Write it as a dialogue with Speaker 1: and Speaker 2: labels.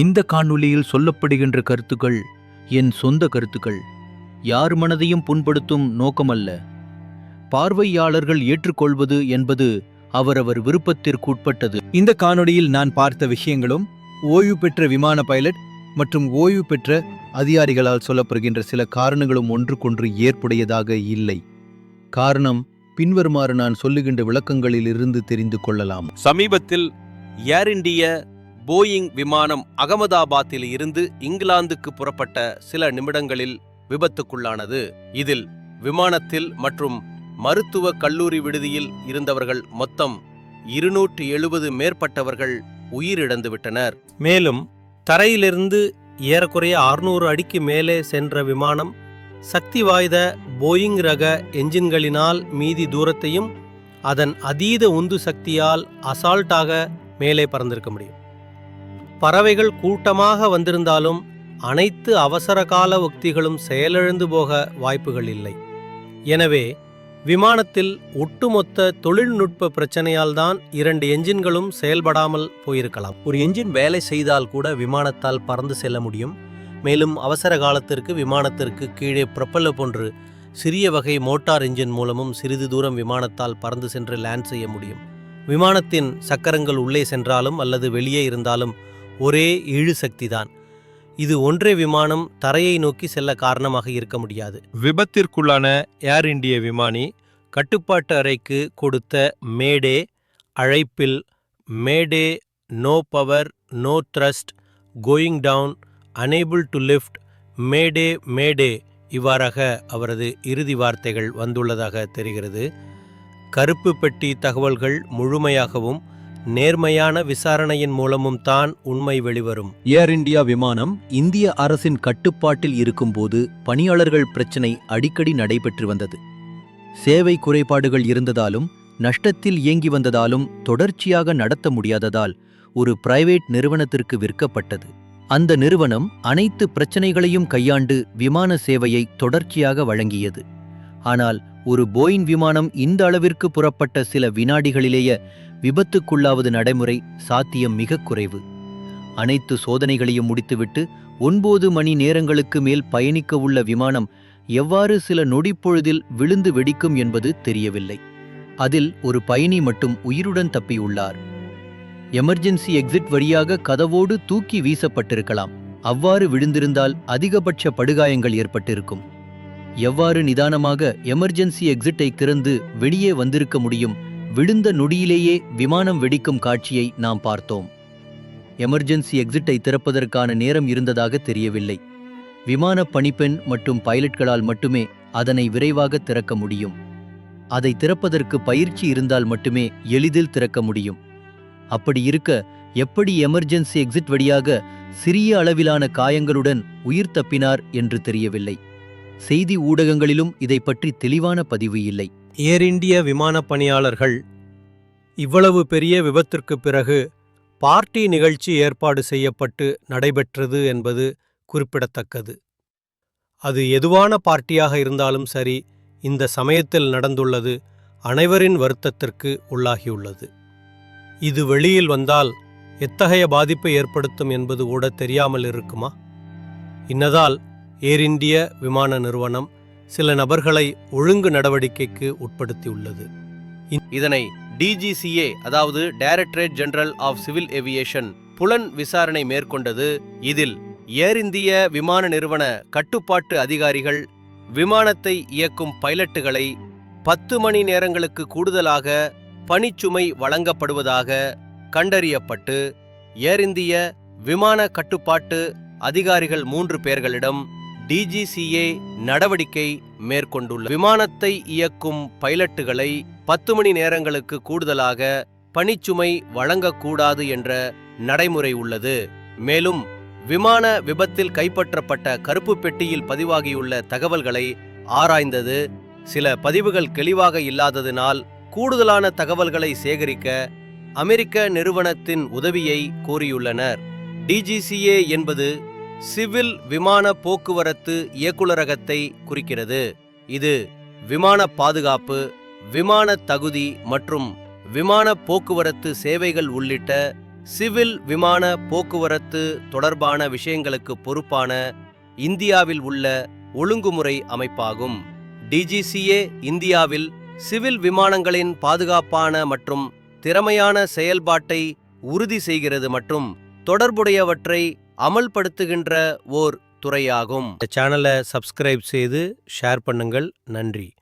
Speaker 1: இந்த காணொளியில் சொல்லப்படுகின்ற கருத்துக்கள் என் சொந்த கருத்துக்கள். யார் மனதையும் புண்படுத்தும் நோக்கமல்ல. பார்வையாளர்கள் ஏற்றுக்கொள்வது என்பது அவரவர் விருப்பத்திற்குட்பட்டது.
Speaker 2: இந்த காணொளியில் நான் பார்த்த விஷயங்களும் ஓய்வு பெற்ற விமான பைலட் மற்றும் ஓய்வு பெற்ற அதிகாரிகளால் சொல்லப்படுகின்ற சில காரணங்களும் ஒன்றுக்கொன்று ஏற்புடையதாக இல்லை. காரணம் பின்வருமாறு நான் சொல்லுகின்ற விளக்கங்களில் இருந்து தெரிந்து கொள்ளலாம்.
Speaker 3: சமீபத்தில் ஏர் இந்திய போயிங் விமானம் அகமதாபாத்தில் இருந்து இங்கிலாந்துக்கு புறப்பட்ட சில நிமிடங்களில் விபத்துக்குள்ளானது. இதில் விமானத்தில் மற்றும் மருத்துவ கல்லூரி விடுதியில் இருந்தவர்கள் மொத்தம் இருநூற்று எழுபது மேற்பட்டவர்கள் உயிரிழந்துவிட்டனர். மேலும் தரையிலிருந்து ஏறக்குறைய அறுநூறு அடிக்கு மேலே சென்ற விமானம் சக்தி வாய்ந்த போயிங் ரக என்ஜின்களினால் மீதி தூரத்தையும் அதன் அதீத உந்து சக்தியால் அசால்ட்டாக மேலே பறந்திருக்க முடியும். பறவைகள் கூட்டமாக வந்திருந்தாலும் அனைத்து அவசர கால உக்திகளும் செயலிழந்து போக வாய்ப்புகள் இல்லை. எனவே விமானத்தில் ஒட்டுமொத்த தொழில்நுட்ப பிரச்சனையால் தான் இரண்டு என்ஜின்களும் செயல்படாமல் போயிருக்கலாம். ஒரு என்ஜின் வேலை செய்தால் கூட விமானத்தால் பறந்து செல்ல முடியும். மேலும் அவசர காலத்திற்கு விமானத்திற்கு கீழே ப்ரொப்பல்லர் போன்று சிறிய வகை மோட்டார் என்ஜின் மூலமும் சிறிது தூரம் விமானத்தால் பறந்து சென்று லேண்ட் செய்ய முடியும். விமானத்தின் சக்கரங்கள் உள்ளே சென்றாலும் அல்லது வெளியே இருந்தாலும் ஒரே இழு சக்திதான். இது ஒன்றே விமானம் தரையை நோக்கி செல்ல காரணமாக இருக்க முடியாது. விபத்திற்குள்ளான ஏர் இந்திய விமானி கட்டுப்பாட்டு அறைக்கு கொடுத்த மேடே அழைப்பில் mayday no power no thrust going down unable to lift mayday mayday இவ்வாறாக அவரது இறுதி வார்த்தைகள் வந்துள்ளதாக தெரிகிறது. கருப்பு பெட்டி தகவல்கள் முழுமையாகவும் நேர்மையான விசாரணையின் மூலமும் தான் உண்மை வெளிவரும்.
Speaker 1: ஏர் இந்தியா விமானம் இந்திய அரசின் கட்டுப்பாட்டில் இருக்கும்போது பணியாளர்கள் பிரச்சினை அடிக்கடி நடைபெற்று வந்தது. சேவை குறைபாடுகள் இருந்ததாலும் நஷ்டத்தில் இயங்கி வந்ததாலும் தொடர்ச்சியாக நடத்த முடியாததால் ஒரு பிரைவேட் நிறுவனத்திற்கு விற்கப்பட்டது. அந்த நிறுவனம் அனைத்து பிரச்சனைகளையும் கையாண்டு விமான சேவையை தொடர்ச்சியாக வழங்கியது. ஆனால் ஒரு போயிங் விமானம் இந்த அளவிற்கு புறப்பட்ட சில வினாடிகளிலேயே விபத்துக்குள்ளாவது நடைமுறை சாத்தியம் மிக குறைவு. அனைத்து சோதனைகளையும் முடித்துவிட்டு ஒன்பது மணி நேரங்களுக்கு மேல் பயணிக்க உள்ள விமானம் எவ்வாறு சில நொடிப்பொழுதில் விழுந்து வெடிக்கும் என்பது தெரியவில்லை. அதில் ஒரு பயணி மட்டும் உயிருடன் தப்பியுள்ளார். எமர்ஜென்சி எக்ஸிட் வழியாக கதவோடு தூக்கி வீசப்பட்டிருக்கலாம். அவ்வாறு விழுந்திருந்தால் அதிகபட்ச படுகாயங்கள் ஏற்பட்டிருக்கும். எவ்வாறு நிதானமாக எமர்ஜென்சி எக்ஸிட்டை திறந்து வெளியே வந்திருக்க முடியும் விழுந்த நொடியிலேயே விமானம் வெடிக்கும் காட்சியை நாம் பார்த்தோம். எமர்ஜென்சி எக்ஸிட்டை திறப்பதற்கான நேரம் இருந்ததாக தெரியவில்லை. விமான பணிப்பெண் மற்றும் பைலட்களால் மட்டுமே அதனை விரைவாக திறக்க முடியும். அதை திறப்பதற்கு பயிற்சி இருந்தால் மட்டுமே எளிதில் திறக்க முடியும். அப்படி இருக்க எப்படி எமர்ஜென்சி எக்ஸிட் வழியாக சிறிய அளவிலான காயங்களுடன் உயிர் தப்பினார் என்று தெரியவில்லை. செய்தி ஊடகங்களிலும் இதை பற்றி தெளிவான பதிவு இல்லை.
Speaker 3: ஏர் இந்திய விமான பணியாளர்கள் இவ்வளவு பெரிய விபத்திற்கு பிறகு பார்ட்டி நிகழ்ச்சி ஏற்பாடு செய்யப்பட்டு நடைபெற்றது என்பது குறிப்பிடத்தக்கது. அது எதுவான பார்ட்டியாக இருந்தாலும் சரி இந்த சமயத்தில் நடந்துள்ளது அனைவரின் வருத்தத்திற்கு உள்ளாகியுள்ளது. இது வெளியில் வந்தால் எத்தகைய பாதிப்பை ஏற்படுத்தும் என்பது கூட தெரியாமல் இருக்குமா? இன்னதால் ஏர் இந்திய விமான நிறுவனம் சில நபர்களை ஒழுங்கு நடவடிக்கைக்கு உட்படுத்தியுள்ளது. இதனை டிஜிசிஏ அதாவது Directorate General of Civil Aviation புலன் விசாரணை மேற்கொண்டது. இதில் ஏர் இந்திய விமான நிறுவன கட்டுப்பாட்டு அதிகாரிகள் விமானத்தை இயக்கும் பைலட்டுகளை பத்து மணி நேரங்களுக்கு கூடுதலாக பணிச்சுமை வழங்கப்படுவதாக கண்டறியப்பட்டு ஏர் இந்திய விமான கட்டுப்பாட்டு அதிகாரிகள் மூன்று பேர்களிடம் டிஜிசிஏ நடவடிக்கை மேற்கொண்டுள்ள விமானத்தை இயக்கும் பைலட்டுகளை பத்து மணி நேரங்களுக்கு கூடுதலாக பணிச்சுமை வழங்கக்கூடாது என்ற நடைமுறை உள்ளது. மேலும் விமான விபத்தில் கைப்பற்றப்பட்ட கருப்பு பெட்டியில் பதிவாகியுள்ள தகவல்களை ஆராய்ந்தது. சில பதிவுகள் தெளிவாக இல்லாததினால் கூடுதலான தகவல்களை சேகரிக்க அமெரிக்க நிறுவனத்தின் உதவியை கோரியுள்ளனர். டிஜிசிஏ என்பது சிவில் விமான போக்குவரத்து இயக்குநரகத்தை குறிக்கிறது. இது விமான பாதுகாப்பு விமான தகுதி மற்றும் விமான போக்குவரத்து சேவைகள் உள்ளிட்ட சிவில் விமான போக்குவரத்து தொடர்பான விஷயங்களுக்கு பொறுப்பான இந்தியாவில் உள்ள ஒழுங்குமுறை அமைப்பாகும். டிஜிசிஏ இந்தியாவில் சிவில் விமானங்களின் பாதுகாப்பான மற்றும் திறமையான செயல்பாட்டை உறுதி செய்கிறது மற்றும் தொடர்புடையவற்றை அமல்படுத்துகின்ற ஓர் துறையாகும். இந்த சேனலை சப்ஸ்கிரைப் செய்து ஷேர் பண்ணுங்கள். நன்றி.